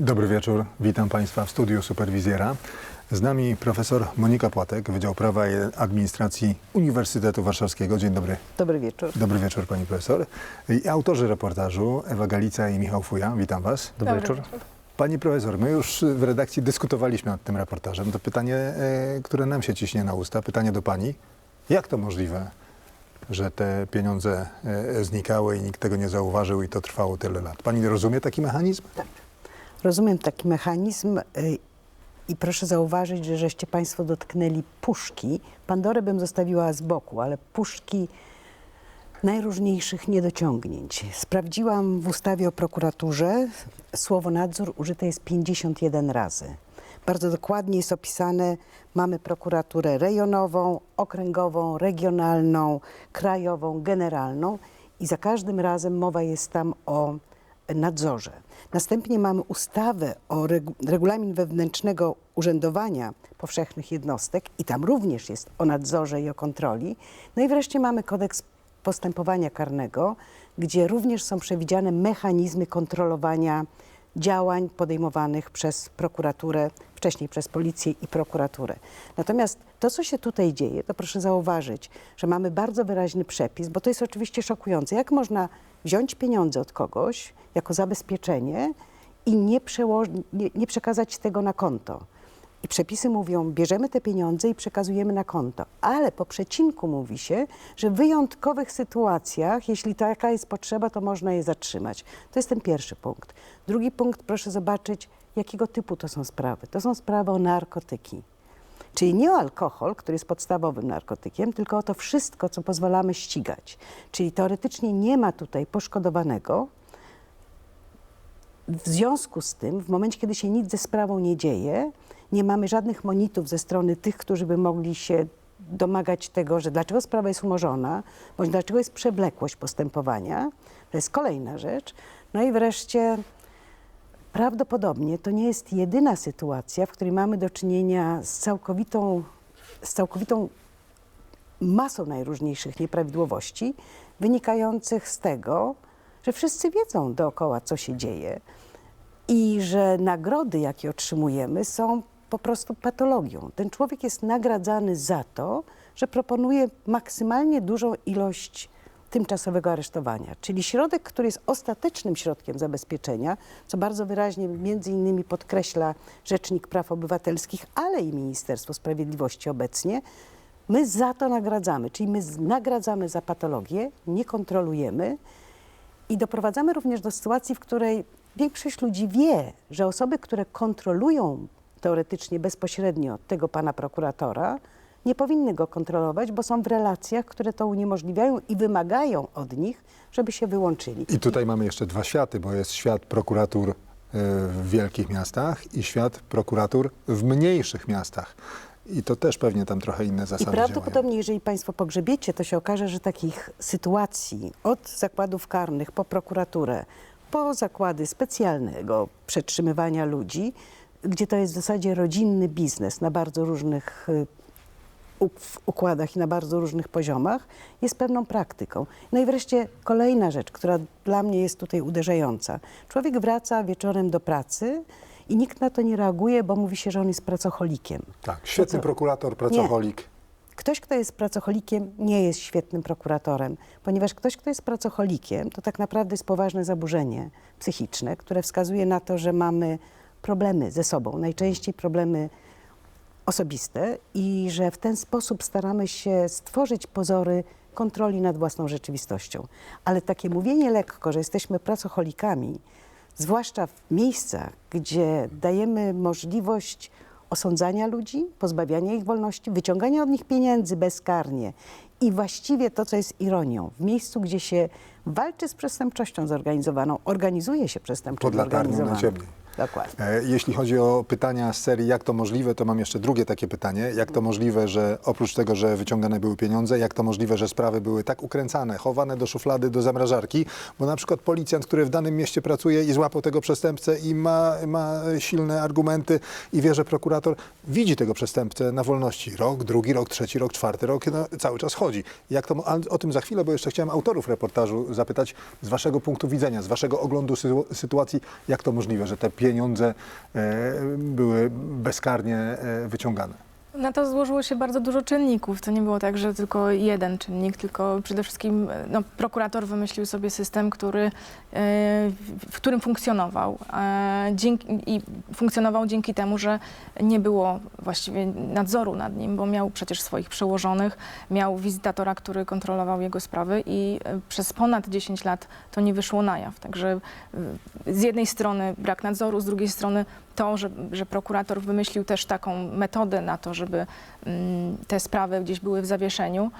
Dobry wieczór, witam Państwa w studiu Superwizjera. Z nami profesor Monika Płatek, Wydział Prawa i Administracji Uniwersytetu Warszawskiego. Dzień dobry. Dobry wieczór. Dobry wieczór Pani Profesor. I autorzy reportażu Ewa Galica i Michał Fuja. Witam Was. Dobry wieczór. Pani Profesor, my już w redakcji dyskutowaliśmy nad tym reportażem. To pytanie, e, które nam się ciśnie na usta, pytanie do Pani. Jak to możliwe, że te pieniądze e, znikały i nikt tego nie zauważył i to trwało tyle lat? Pani rozumie taki mechanizm? Rozumiem taki mechanizm y, i proszę zauważyć, że żeście Państwo dotknęli puszki. Pandorę bym zostawiła z boku, ale puszki najróżniejszych niedociągnięć. Sprawdziłam w ustawie o prokuraturze, słowo nadzór użyte jest 51 razy. Bardzo dokładnie jest opisane, mamy prokuraturę rejonową, okręgową, regionalną, krajową, generalną i za każdym razem mowa jest tam o nadzorze. Następnie mamy ustawę o regu- regulamin wewnętrznego urzędowania powszechnych jednostek i tam również jest o nadzorze i o kontroli. No i wreszcie mamy kodeks postępowania karnego, gdzie również są przewidziane mechanizmy kontrolowania działań podejmowanych przez prokuraturę, wcześniej przez policję i prokuraturę. Natomiast to, co się tutaj dzieje, to proszę zauważyć, że mamy bardzo wyraźny przepis, bo to jest oczywiście szokujące. Jak można wziąć pieniądze od kogoś jako zabezpieczenie i nie, nie, nie przekazać tego na konto? I przepisy mówią, bierzemy te pieniądze i przekazujemy na konto. Ale po przecinku mówi się, że w wyjątkowych sytuacjach, jeśli taka jest potrzeba, to można je zatrzymać. To jest ten pierwszy punkt. Drugi punkt, proszę zobaczyć, jakiego typu to są sprawy. To są sprawy o narkotyki. Czyli nie o alkohol, który jest podstawowym narkotykiem, tylko o to wszystko, co pozwalamy ścigać. Czyli teoretycznie nie ma tutaj poszkodowanego, w związku z tym, w momencie, kiedy się nic ze sprawą nie dzieje, nie mamy żadnych monitów ze strony tych, którzy by mogli się domagać tego, że dlaczego sprawa jest umorzona, bądź dlaczego jest przewlekłość postępowania. To jest kolejna rzecz. No i wreszcie prawdopodobnie to nie jest jedyna sytuacja, w której mamy do czynienia z całkowitą, z całkowitą masą najróżniejszych nieprawidłowości wynikających z tego, że wszyscy wiedzą dookoła, co się dzieje i że nagrody, jakie otrzymujemy, są po prostu patologią. Ten człowiek jest nagradzany za to, że proponuje maksymalnie dużą ilość tymczasowego aresztowania, czyli środek, który jest ostatecznym środkiem zabezpieczenia, co bardzo wyraźnie między innymi podkreśla Rzecznik Praw Obywatelskich, ale i Ministerstwo Sprawiedliwości obecnie, my za to nagradzamy, czyli my nagradzamy za patologię, nie kontrolujemy, i doprowadzamy również do sytuacji, w której większość ludzi wie, że osoby, które kontrolują teoretycznie bezpośrednio tego pana prokuratora, nie powinny go kontrolować, bo są w relacjach, które to uniemożliwiają i wymagają od nich, żeby się wyłączyli. I tutaj mamy jeszcze dwa światy, bo jest świat prokuratur y, w wielkich miastach i świat prokuratur w mniejszych miastach. I to też pewnie tam trochę inne I zasady działają. prawdopodobnie, jeżeli Państwo pogrzebiecie, to się okaże, że takich sytuacji od zakładów karnych po prokuraturę, po zakłady specjalnego przetrzymywania ludzi, gdzie to jest w zasadzie rodzinny biznes na bardzo różnych y, w układach i na bardzo różnych poziomach, jest pewną praktyką. No i wreszcie kolejna rzecz, która dla mnie jest tutaj uderzająca. Człowiek wraca wieczorem do pracy i nikt na to nie reaguje, bo mówi się, że on jest pracocholikiem. Tak, świetny prokurator, pracoholik. Ktoś, kto jest pracocholikiem, nie jest świetnym prokuratorem, ponieważ ktoś, kto jest pracocholikiem, to tak naprawdę jest poważne zaburzenie psychiczne, które wskazuje na to, że mamy problemy ze sobą, najczęściej problemy osobiste i że w ten sposób staramy się stworzyć pozory kontroli nad własną rzeczywistością. Ale takie mówienie lekko, że jesteśmy pracocholikami, zwłaszcza w miejscach, gdzie dajemy możliwość osądzania ludzi, pozbawiania ich wolności, wyciągania od nich pieniędzy bezkarnie i właściwie to, co jest ironią, w miejscu, gdzie się walczy z przestępczością zorganizowaną, organizuje się przestępczość Pod latarnią zorganizowaną. Dokładnie. E, Jeśli chodzi o pytania z serii jak to możliwe, to mam jeszcze drugie takie pytanie. Jak to możliwe, że oprócz tego, że wyciągane były pieniądze, jak to możliwe, że sprawy były tak ukręcane, chowane do szuflady, do zamrażarki, bo na przykład policjant, który w danym mieście pracuje i złapał tego przestępcę i ma, ma silne argumenty i wie, że prokurator widzi tego przestępcę na wolności rok, drugi rok, trzeci rok, czwarty rok, no, cały czas chodzi. Jak to, o tym za chwilę, bo jeszcze chciałem autorów reportażu zapytać z waszego punktu widzenia, z waszego oglądu sy- sytuacji, jak to możliwe, że te pieniądze e, były bezkarnie e, wyciągane? Na to złożyło się bardzo dużo czynników. To nie było tak, że tylko jeden czynnik, tylko przede wszystkim no, prokurator wymyślił sobie system, który, e, w którym funkcjonował. E, Dzięki, I funkcjonował dzięki temu, że nie było właściwie nadzoru nad nim, bo miał przecież swoich przełożonych, miał wizytatora, który kontrolował jego sprawy i e, przez ponad 10 lat to nie wyszło na jaw. Także z jednej strony brak nadzoru, z drugiej strony to, że, że prokurator wymyślił też taką metodę na to, żeby mm, te sprawy gdzieś były w zawieszeniu.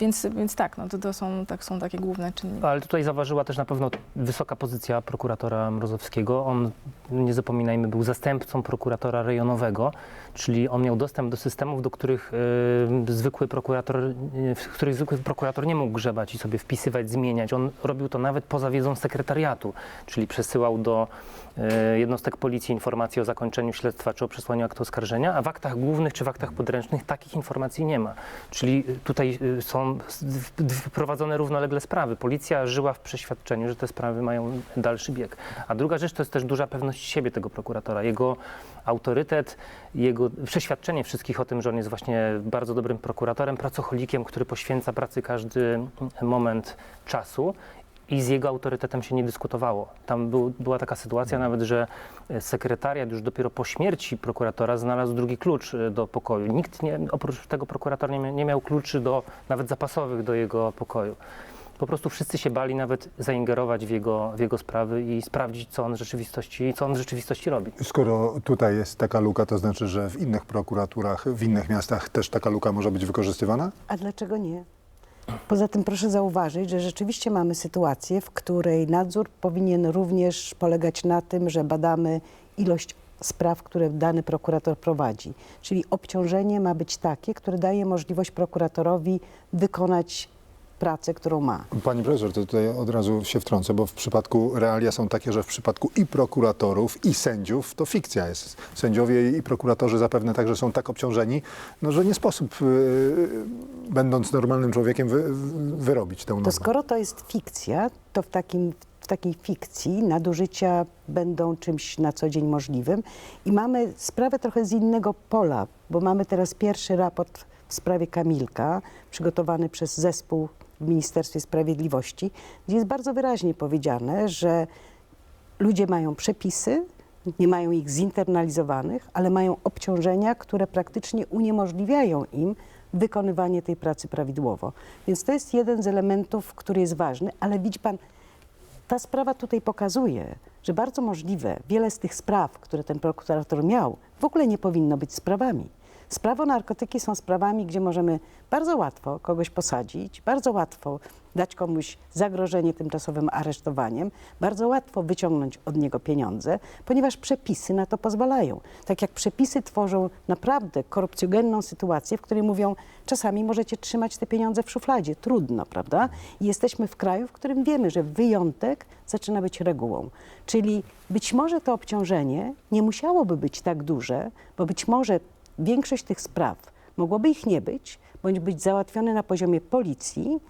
Więc, więc tak, no to, to są, tak, są takie główne czynniki. Ale tutaj zaważyła też na pewno wysoka pozycja prokuratora Mrozowskiego. On, nie zapominajmy, był zastępcą prokuratora rejonowego, czyli on miał dostęp do systemów, do których e, zwykły prokurator, e, w których zwykły prokurator nie mógł grzebać i sobie wpisywać, zmieniać. On robił to nawet poza wiedzą sekretariatu, czyli przesyłał do e, jednostek policji informacje o zakończeniu śledztwa czy o przesłaniu aktu oskarżenia, a w aktach głównych czy w aktach podręcznych takich informacji nie ma. Czyli tutaj e, są w- wprowadzone równolegle sprawy. Policja żyła w przeświadczeniu, że te sprawy mają dalszy bieg. A druga rzecz to jest też duża pewność siebie tego prokuratora, jego autorytet, jego przeświadczenie wszystkich o tym, że on jest właśnie bardzo dobrym prokuratorem, pracocholikiem, który poświęca pracy każdy moment czasu. I z jego autorytetem się nie dyskutowało. Tam był, była taka sytuacja nawet, że e, sekretariat już dopiero po śmierci prokuratora znalazł drugi klucz e, do pokoju. Nikt nie, oprócz tego prokurator nie, nie miał kluczy do, nawet zapasowych do jego pokoju. Po prostu wszyscy się bali nawet zaingerować w jego, w jego sprawy i sprawdzić, co on w rzeczywistości, co on w rzeczywistości robi. Skoro tutaj jest taka luka, to znaczy, że w innych prokuraturach, w innych miastach też taka luka może być wykorzystywana? A dlaczego nie? Poza tym proszę zauważyć, że rzeczywiście mamy sytuację, w której nadzór powinien również polegać na tym, że badamy ilość spraw, które dany prokurator prowadzi. Czyli obciążenie ma być takie, które daje możliwość prokuratorowi wykonać pracę, którą ma. Pani profesor, to tutaj od razu się wtrącę, bo w przypadku realia są takie, że w przypadku i prokuratorów, i sędziów to fikcja jest. Sędziowie i prokuratorzy zapewne także są tak obciążeni, no, że nie sposób, yy, będąc normalnym człowiekiem, wy, wyrobić tę normę. To skoro to jest fikcja, to w, takim, w takiej fikcji nadużycia będą czymś na co dzień możliwym. I mamy sprawę trochę z innego pola, bo mamy teraz pierwszy raport w sprawie Kamilka, przygotowany przez zespół w Ministerstwie Sprawiedliwości, gdzie jest bardzo wyraźnie powiedziane, że ludzie mają przepisy, nie mają ich zinternalizowanych, ale mają obciążenia, które praktycznie uniemożliwiają im wykonywanie tej pracy prawidłowo. Więc to jest jeden z elementów, który jest ważny, ale widzi pan, ta sprawa tutaj pokazuje, że bardzo możliwe wiele z tych spraw, które ten prokurator miał, w ogóle nie powinno być sprawami. Sprawy narkotyki są sprawami, gdzie możemy bardzo łatwo kogoś posadzić, bardzo łatwo dać komuś zagrożenie tymczasowym aresztowaniem, bardzo łatwo wyciągnąć od niego pieniądze, ponieważ przepisy na to pozwalają. Tak jak przepisy tworzą naprawdę korupcjogenną sytuację, w której mówią, czasami możecie trzymać te pieniądze w szufladzie, trudno, prawda? I jesteśmy w kraju, w którym wiemy, że wyjątek zaczyna być regułą. Czyli być może to obciążenie nie musiałoby być tak duże, bo być może większość tych spraw mogłoby ich nie być, bądź być załatwione na poziomie policji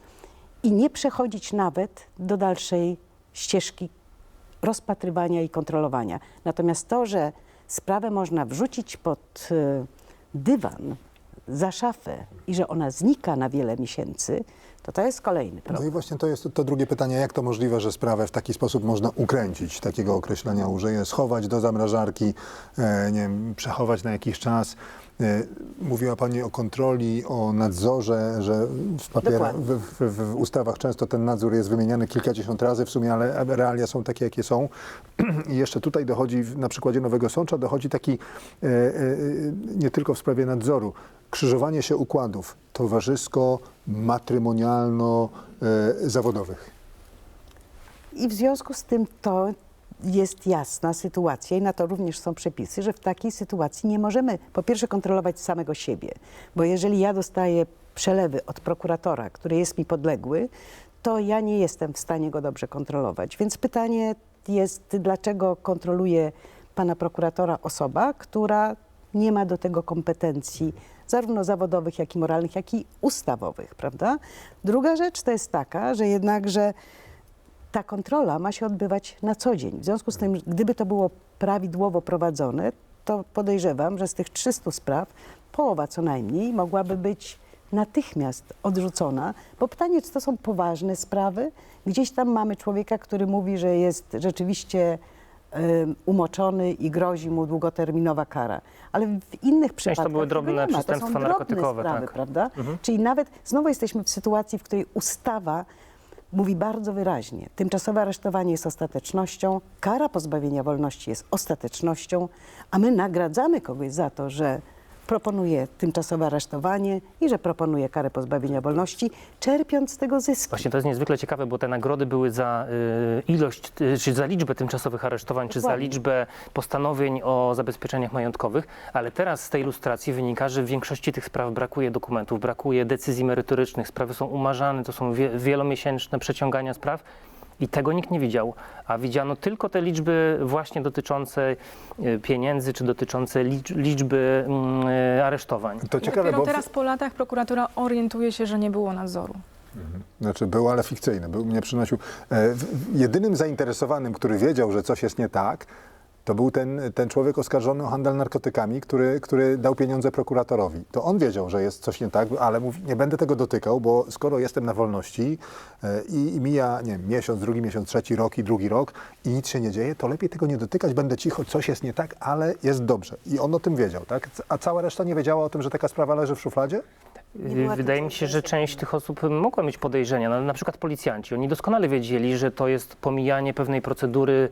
i nie przechodzić nawet do dalszej ścieżki rozpatrywania i kontrolowania. Natomiast to, że sprawę można wrzucić pod y, dywan, za szafę i że ona znika na wiele miesięcy, to to jest kolejny No problem. i właśnie to jest to drugie pytanie, jak to możliwe, że sprawę w taki sposób można ukręcić, takiego określenia użyję, schować do zamrażarki, e, nie wiem, przechować na jakiś czas. E, Mówiła Pani o kontroli, o nadzorze, że w, papierach, w, w, w, ustawach często ten nadzór jest wymieniany kilkadziesiąt razy w sumie, ale realia są takie, jakie są. I jeszcze tutaj dochodzi, na przykładzie Nowego Sącza, dochodzi taki, e, e, nie tylko w sprawie nadzoru, krzyżowanie się układów towarzysko, matrymonialno-zawodowych. I w związku z tym to jest jasna sytuacja i na to również są przepisy, że w takiej sytuacji nie możemy po pierwsze kontrolować samego siebie, bo jeżeli ja dostaję przelewy od prokuratora, który jest mi podległy, to ja nie jestem w stanie go dobrze kontrolować. Więc pytanie jest, dlaczego kontroluje pana prokuratora osoba, która nie ma do tego kompetencji zarówno zawodowych, jak i moralnych, jak i ustawowych, prawda? Druga rzecz to jest taka, że jednakże ta kontrola ma się odbywać na co dzień. W związku z tym, gdyby to było prawidłowo prowadzone, to podejrzewam, że z tych 300 spraw połowa co najmniej mogłaby być natychmiast odrzucona, bo pytanie, czy to są poważne sprawy? Gdzieś tam mamy człowieka, który mówi, że jest rzeczywiście umoczony i grozi mu długoterminowa kara. Ale w innych przypadkach to były drobne nie ma. To są przestępstwa drobne narkotykowe, sprawy, tak. prawda? Czyli nawet znowu jesteśmy w sytuacji, w której ustawa mówi bardzo wyraźnie, tymczasowe aresztowanie jest ostatecznością, kara pozbawienia wolności jest ostatecznością, a my nagradzamy kogoś za to, że proponuje tymczasowe aresztowanie i że proponuje karę pozbawienia wolności, czerpiąc z tego zyski. Właśnie to jest niezwykle ciekawe, bo te nagrody były za y, ilość, y, czy za liczbę tymczasowych aresztowań, czy za liczbę postanowień o zabezpieczeniach majątkowych, ale teraz z tej ilustracji wynika, że w większości tych spraw brakuje dokumentów, brakuje decyzji merytorycznych, sprawy są umarzane, to są wie, wielomiesięczne przeciągania spraw. I tego nikt nie widział, a widziano tylko te liczby właśnie dotyczące y, pieniędzy, czy dotyczące licz, liczby mm, y, aresztowań. To ciekawe, Dopiero bo teraz po latach prokuratura orientuje się, że nie było nadzoru. Znaczy był, ale fikcyjny. Był, mnie przynosił. E, jedynym zainteresowanym, który wiedział, że coś jest nie tak, to był ten, ten człowiek oskarżony o handel narkotykami, który, który dał pieniądze prokuratorowi. To on wiedział, że jest coś nie tak, ale mówi, nie będę tego dotykał, bo skoro jestem na wolności e, i, i mija nie wiem, miesiąc, drugi miesiąc, trzeci rok i drugi rok i nic się nie dzieje, to lepiej tego nie dotykać, będę cicho, coś jest nie tak, ale jest dobrze. I on o tym wiedział, tak? A cała reszta nie wiedziała o tym, że taka sprawa leży w szufladzie? Wydaje mi się, że część tych osób mogła mieć podejrzenia. No, na przykład policjanci. Oni doskonale wiedzieli, że to jest pomijanie pewnej procedury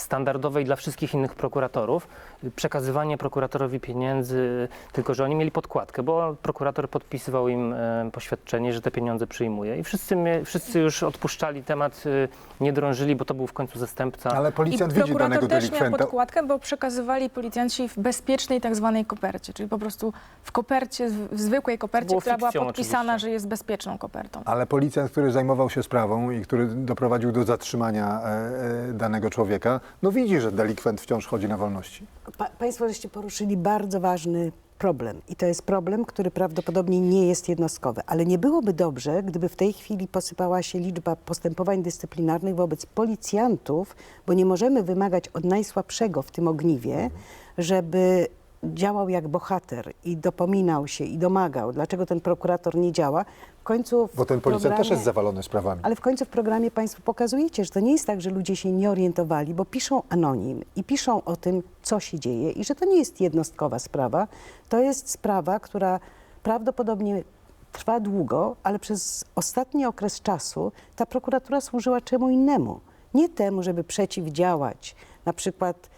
standardowej dla wszystkich innych prokuratorów, przekazywanie prokuratorowi pieniędzy, tylko że oni mieli podkładkę, bo prokurator podpisywał im e, poświadczenie, że te pieniądze przyjmuje. I wszyscy, wszyscy już odpuszczali temat, e, nie drążyli, bo to był w końcu zastępca. Ale policjant I widzi prokurator danego też miał podkładkę, bo przekazywali policjanci w bezpiecznej tak zwanej kopercie, czyli po prostu w kopercie, w zwykłej kopercie, Było która była podpisana, oczywiście. że jest bezpieczną kopertą. Ale policjant, który zajmował się sprawą i który doprowadził do zatrzymania e, danego człowieka, no widzi, że delikwent wciąż chodzi na wolności. Pa, państwo żeście poruszyli bardzo ważny problem i to jest problem, który prawdopodobnie nie jest jednostkowy, ale nie byłoby dobrze, gdyby w tej chwili posypała się liczba postępowań dyscyplinarnych wobec policjantów, bo nie możemy wymagać od najsłabszego w tym ogniwie, żeby działał jak bohater i dopominał się i domagał. Dlaczego ten prokurator nie działa? W końcu w Bo ten policjant też jest zawalony sprawami. ale w końcu w programie Państwo pokazujecie, że to nie jest tak, że ludzie się nie orientowali, bo piszą anonim i piszą o tym, co się dzieje i że to nie jest jednostkowa sprawa. To jest sprawa, która prawdopodobnie trwa długo, ale przez ostatni okres czasu ta prokuratura służyła czemu innemu. Nie temu, żeby przeciwdziałać na przykład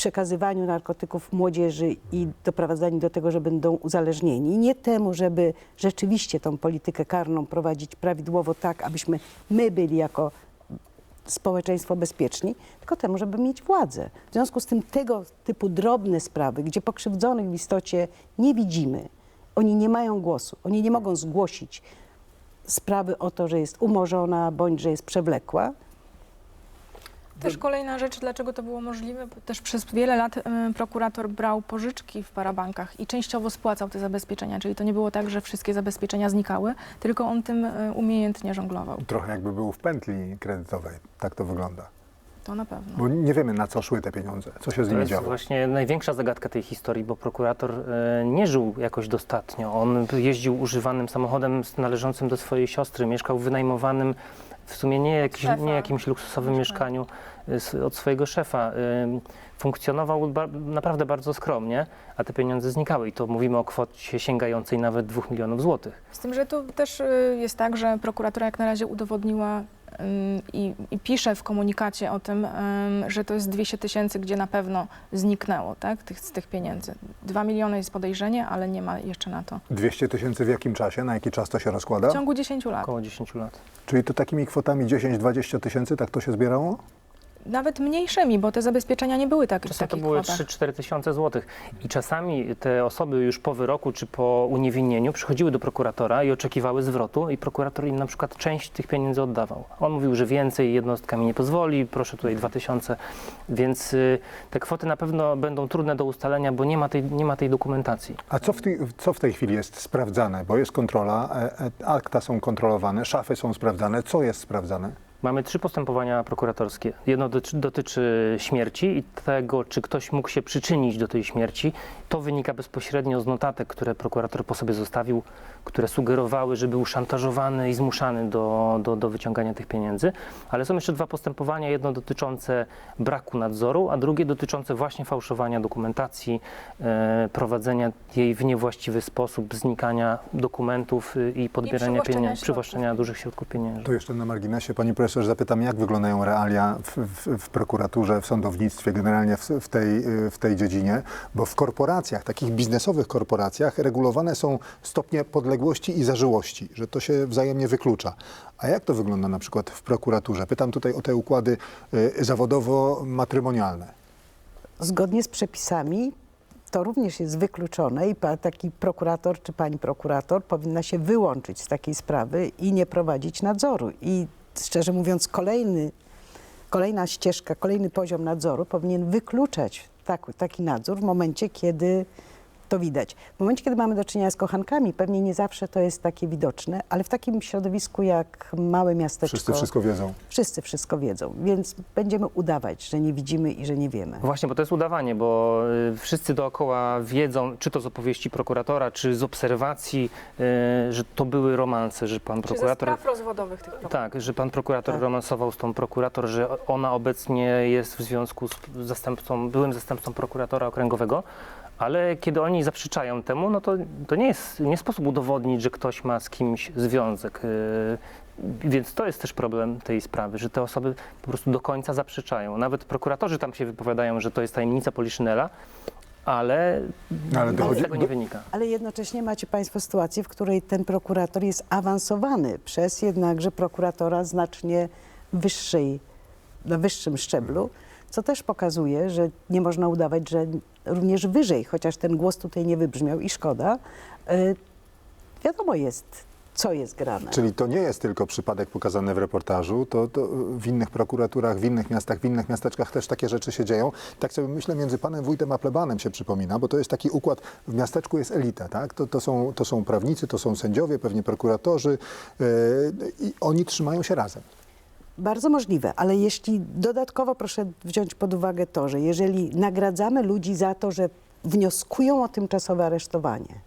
przekazywaniu narkotyków młodzieży i doprowadzaniu do tego, że będą uzależnieni. Nie temu, żeby rzeczywiście tą politykę karną prowadzić prawidłowo tak, abyśmy my byli jako społeczeństwo bezpieczni, tylko temu, żeby mieć władzę. W związku z tym tego typu drobne sprawy, gdzie pokrzywdzonych w istocie nie widzimy, oni nie mają głosu, oni nie mogą zgłosić sprawy o to, że jest umorzona bądź że jest przewlekła, Też kolejna rzecz, dlaczego to było możliwe, bo też przez wiele lat y, prokurator brał pożyczki w parabankach i częściowo spłacał te zabezpieczenia, czyli to nie było tak, że wszystkie zabezpieczenia znikały, tylko on tym y, umiejętnie żonglował. Trochę jakby był w pętli kredytowej. Tak to wygląda. To na pewno. Bo nie wiemy, na co szły te pieniądze, co się z To nimi jest działo. właśnie największa zagadka tej historii, bo prokurator e, nie żył jakoś dostatnio. On jeździł używanym samochodem należącym do swojej siostry, mieszkał w wynajmowanym, w sumie nie, jakiś, Szefa. nie jakimś luksusowym Mieszkaniu. e, s- od swojego szefa. E, Funkcjonował ba naprawdę bardzo skromnie, a te pieniądze znikały i to mówimy o kwocie sięgającej nawet 2 milionów złotych. Z tym, że tu też y, jest tak, że prokuratura jak na razie udowodniła i, i pisze w komunikacie o tym, ym, że to jest 200 tysięcy, gdzie na pewno zniknęło tak, tych, z tych pieniędzy. 2 miliony jest podejrzenie, ale nie ma jeszcze na to. 200 tysięcy w jakim czasie, na jaki czas to się W rozkłada? ciągu 10 lat. Około 10 lat. Czyli to takimi kwotami 10-20 tysięcy, tak to się zbierało? Nawet mniejszymi, bo te zabezpieczenia nie były tak, Czasem to takich były kwotach. 3-4 tysiące złotych. I czasami te osoby już po wyroku czy po uniewinnieniu przychodziły do prokuratora i oczekiwały zwrotu i prokurator im na przykład część tych pieniędzy oddawał. On mówił, że więcej jednostka mi nie pozwoli, proszę tutaj 2 tysiące. Więc y, te kwoty na pewno będą trudne do ustalenia, bo nie ma tej, nie ma tej dokumentacji. A co w, tej, co w tej chwili jest sprawdzane? Bo jest kontrola, e, e, akta są kontrolowane, szafy są sprawdzane. Co jest sprawdzane? Mamy trzy postępowania prokuratorskie. Jedno dotyczy, dotyczy śmierci i tego, czy ktoś mógł się przyczynić do tej śmierci. To wynika bezpośrednio z notatek, które prokurator po sobie zostawił, które sugerowały, że był szantażowany i zmuszany do, do, do wyciągania tych pieniędzy. Ale są jeszcze dwa postępowania. Jedno dotyczące braku nadzoru, a drugie dotyczące właśnie fałszowania dokumentacji, e, prowadzenia jej w niewłaściwy sposób, znikania dokumentów y, i podbierania pieniędzy, przywłaszczenia dużych środków pieniężnych. To jeszcze na marginesie, pani profesor, zapytam, jak wyglądają realia w, w, w prokuraturze, w sądownictwie, generalnie w, w, tej, y, w tej dziedzinie, bo w korporacjach, takich biznesowych korporacjach, regulowane są stopnie podległości i zażyłości, że to się wzajemnie wyklucza. A jak to wygląda na przykład w prokuraturze? Pytam tutaj o te układy y, zawodowo-matrymonialne. Zgodnie z przepisami to również jest wykluczone i taki prokurator czy pani prokurator powinna się wyłączyć z takiej sprawy i nie prowadzić nadzoru. I szczerze mówiąc, kolejny, kolejna ścieżka, kolejny poziom nadzoru powinien wykluczać tak, taki nadzór w momencie, kiedy to widać. W momencie, kiedy mamy do czynienia z kochankami, pewnie nie zawsze to jest takie widoczne, ale w takim środowisku jak małe miasteczko... Wszyscy wszystko wiedzą. Wszyscy wszystko wiedzą, więc będziemy udawać, że nie widzimy i że nie wiemy. Właśnie, bo to jest udawanie, bo y, wszyscy dookoła wiedzą, czy to z opowieści prokuratora, czy z obserwacji, y, że to były romanse, że pan Czy ze prokurator. spraw rozwodowych tych prokuratorów. Tak, że pan prokurator Tak. romansował z tą prokurator, że ona obecnie jest w związku z zastępcą, byłym zastępcą prokuratora okręgowego, ale kiedy oni zaprzeczają temu, no to, to nie jest nie sposób udowodnić, że ktoś ma z kimś związek. y, Więc to jest też problem tej sprawy, że te osoby po prostu do końca zaprzeczają. Nawet prokuratorzy tam się wypowiadają, że to jest tajemnica Poliszynela, ale, No, ale dochodzi- z tego nie wynika. Ale jednocześnie macie Państwo sytuację, w której ten prokurator jest awansowany przez jednakże prokuratora znacznie wyższej, na wyższym szczeblu, co też pokazuje, że nie można udawać, że również wyżej, chociaż ten głos tutaj nie wybrzmiał i szkoda, y, wiadomo jest, co jest grane. Czyli to nie jest tylko przypadek pokazany w reportażu, to, to w innych prokuraturach, w innych miastach, w innych miasteczkach też takie rzeczy się dzieją. Tak sobie myślę, między panem wójtem a plebanem się przypomina, bo to jest taki układ, w miasteczku jest elita, tak? To, to, są, to są prawnicy, to są sędziowie, pewnie prokuratorzy yy, i oni trzymają się razem. Bardzo możliwe, ale jeśli dodatkowo proszę wziąć pod uwagę to, że jeżeli nagradzamy ludzi za to, że wnioskują o tymczasowe aresztowanie,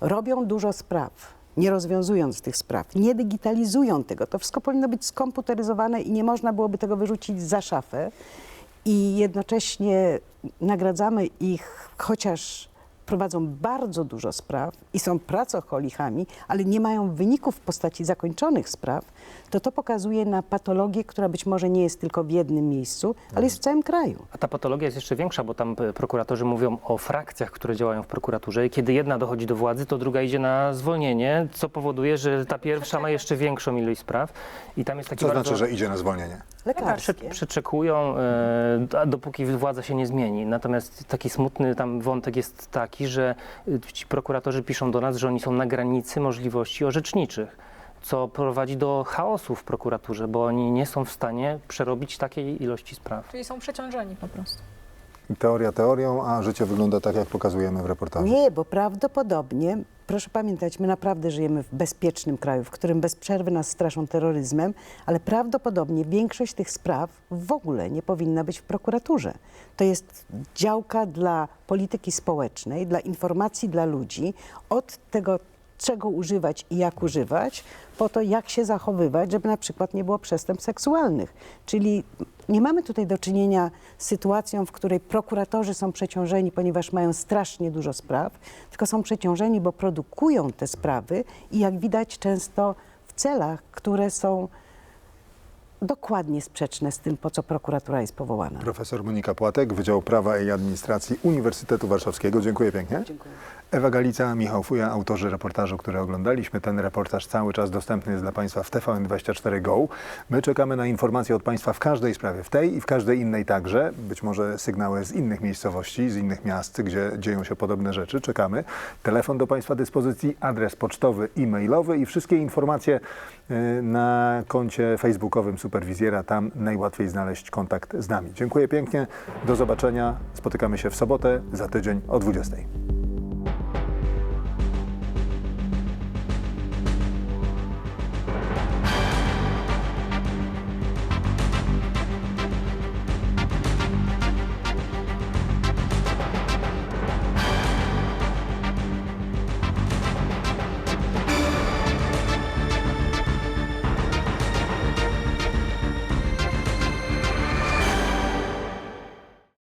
robią dużo spraw, nie rozwiązując tych spraw, nie digitalizują tego, to wszystko powinno być skomputeryzowane i nie można byłoby tego wyrzucić za szafę i jednocześnie nagradzamy ich, chociaż prowadzą bardzo dużo spraw i są pracocholichami, ale nie mają wyników w postaci zakończonych spraw, to to pokazuje na patologię, która być może nie jest tylko w jednym miejscu, ale jest w całym kraju. A ta patologia jest jeszcze większa, bo tam e, prokuratorzy mówią o frakcjach, które działają w prokuraturze i kiedy jedna dochodzi do władzy, to druga idzie na zwolnienie, co powoduje, że ta pierwsza ma jeszcze większą ilość spraw i tam jest taki Co bardzo... znaczy, że idzie na zwolnienie? Prze, Lekarskie. przeczekują, e, a dopóki władza się nie zmieni. Natomiast taki smutny tam wątek jest taki, że y, ci prokuratorzy piszą do nas, że oni są na granicy możliwości orzeczniczych, co prowadzi do chaosu w prokuraturze, bo oni nie są w stanie przerobić takiej ilości spraw. Czyli są przeciążeni po prostu. Teoria teorią, a życie wygląda tak, jak pokazujemy w reportażu. Nie, bo prawdopodobnie, proszę pamiętać, my naprawdę żyjemy w bezpiecznym kraju, w którym bez przerwy nas straszą terroryzmem, ale prawdopodobnie większość tych spraw w ogóle nie powinna być w prokuraturze. To jest działka dla polityki społecznej, dla informacji dla ludzi, od tego, czego używać i jak używać, po to, jak się zachowywać, żeby na przykład nie było przestępstw seksualnych. Czyli nie mamy tutaj do czynienia z sytuacją, w której prokuratorzy są przeciążeni, ponieważ mają strasznie dużo spraw, tylko są przeciążeni, bo produkują te sprawy i jak widać często w celach, które są dokładnie sprzeczne z tym, po co prokuratura jest powołana. Profesor Monika Płatek, Wydział Prawa i Administracji Uniwersytetu Warszawskiego. Dziękuję pięknie. Dziękuję. Ewa Galica, Michał Fuja, autorzy reportażu, który oglądaliśmy. Ten reportaż cały czas dostępny jest dla Państwa w TVN24 Go. My czekamy na informacje od Państwa w każdej sprawie, w tej i w każdej innej także. Być może sygnały z innych miejscowości, z innych miast, gdzie dzieją się podobne rzeczy. Czekamy. Telefon do Państwa dyspozycji, adres pocztowy i mailowy i wszystkie informacje y, na koncie facebookowym Superwizjera. Tam najłatwiej znaleźć kontakt z nami. Dziękuję pięknie. Do zobaczenia. Spotykamy się w sobotę za tydzień o 20.